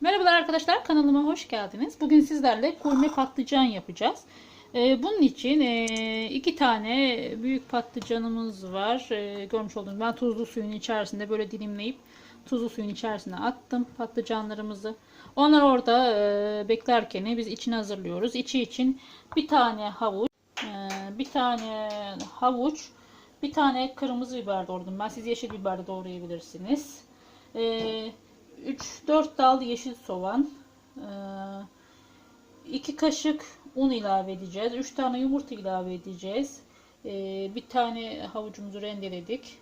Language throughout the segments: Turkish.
Merhabalar arkadaşlar kanalıma hoş geldiniz. Bugün sizlerle gurme patlıcan yapacağız. Ee, bunun için e, iki tane büyük patlıcanımız var. Ee, görmüş olduğunuz ben tuzlu suyun içerisinde böyle dilimleyip tuzlu suyun içerisine attım patlıcanlarımızı. Onlar orada e, beklerken biz içini hazırlıyoruz. İçi için bir tane havuç, e, bir tane havuç, bir tane kırmızı biber doğradım. Ben siz yeşil biber doğrayabilirsiniz. Ee, 3-4 dal yeşil soğan, 2 kaşık un ilave edeceğiz. 3 tane yumurta ilave edeceğiz. Ee, Bir tane havucumuzu rendeledik.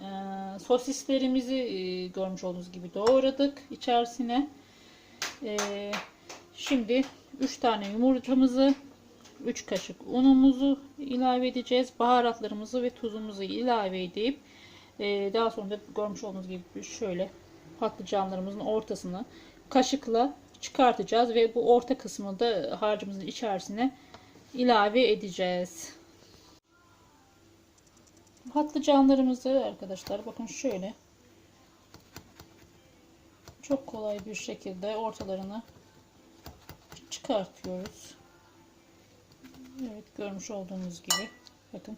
Ee, Sosislerimizi e, görmüş olduğunuz gibi doğradık içerisine. Ee, Şimdi 3 tane yumurtamızı 3 kaşık unumuzu ilave edeceğiz. Baharatlarımızı ve tuzumuzu ilave edip e, daha sonra da görmüş olduğunuz gibi şöyle patlıcanlarımızın ortasını kaşıkla çıkartacağız ve bu orta kısmını da harcımızın içerisine ilave edeceğiz. Patlıcanlarımızı arkadaşlar bakın şöyle çok kolay bir şekilde ortalarını çıkartıyoruz. Evet görmüş olduğunuz gibi bakın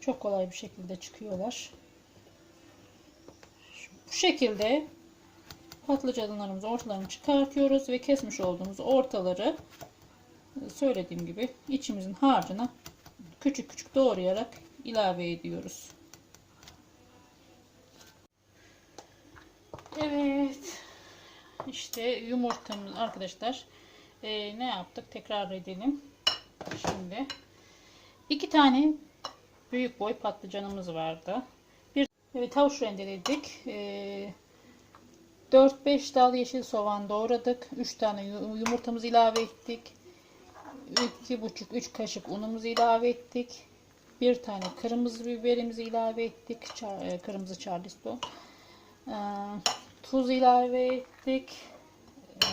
çok kolay bir şekilde çıkıyorlar. Bu şekilde patlıcanlarımızı ortalarını çıkartıyoruz ve kesmiş olduğumuz ortaları söylediğim gibi içimizin harcına küçük küçük doğrayarak ilave ediyoruz. Evet. İşte yumurtamız arkadaşlar. Ee, ne yaptık? Tekrar edelim. Şimdi iki tane büyük boy patlıcanımız vardı. Evet havuç rendeledik. Ee, 4-5 dal yeşil soğan doğradık. 3 tane yumurtamızı ilave ettik. 2,5-3 kaşık unumuzu ilave ettik. Bir tane kırmızı biberimizi ilave ettik. Çar, kırmızı charleston. Ee, tuz ilave ettik. Ee,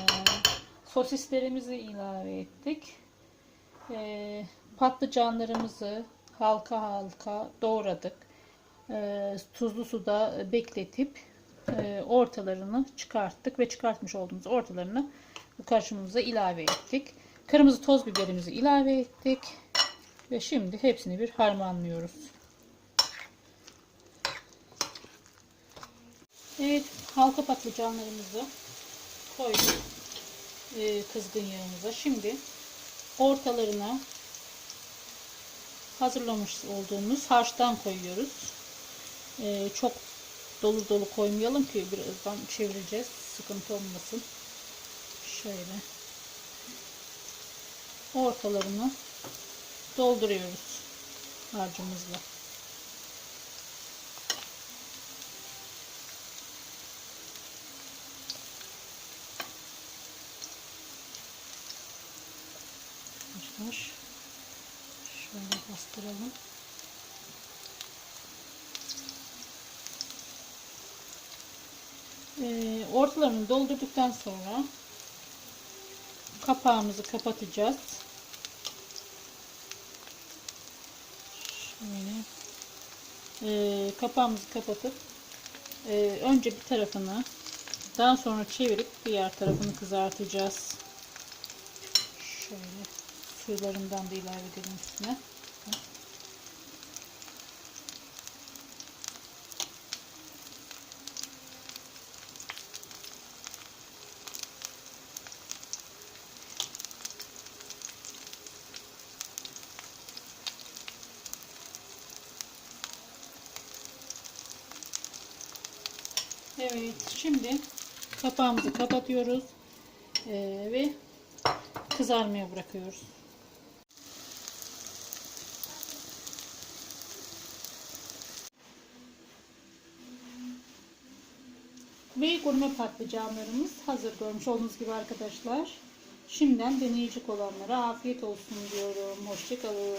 sosislerimizi ilave ettik. Ee, patlıcanlarımızı halka halka doğradık. Ee, tuzlu suda bekletip e, ortalarını çıkarttık ve çıkartmış olduğumuz ortalarını bu karışımımıza ilave ettik. Kırmızı toz biberimizi ilave ettik. Ve şimdi hepsini bir harmanlıyoruz. Evet, halka patlıcanlarımızı koyduk e, kızgın yağımıza. Şimdi ortalarına hazırlamış olduğumuz harçtan koyuyoruz. E, çok dolu dolu koymayalım ki birazdan çevireceğiz. Sıkıntı olmasın. Şöyle ortalarını dolduruyoruz harcımızla. Şöyle bastıralım. Ee, ortalarını doldurduktan sonra kapağımızı kapatacağız. Şöyle ee, kapağımızı kapatıp e, önce bir tarafını daha sonra çevirip diğer tarafını kızartacağız. Şöyle suylarından da ilave edelim üstüne. Evet şimdi kapağımızı kapatıyoruz ee, ve kızarmaya bırakıyoruz. Ve gurme patlıcanlarımız hazır görmüş olduğunuz gibi arkadaşlar. Şimdiden deneyecek olanlara afiyet olsun diyorum. Hoşçakalın.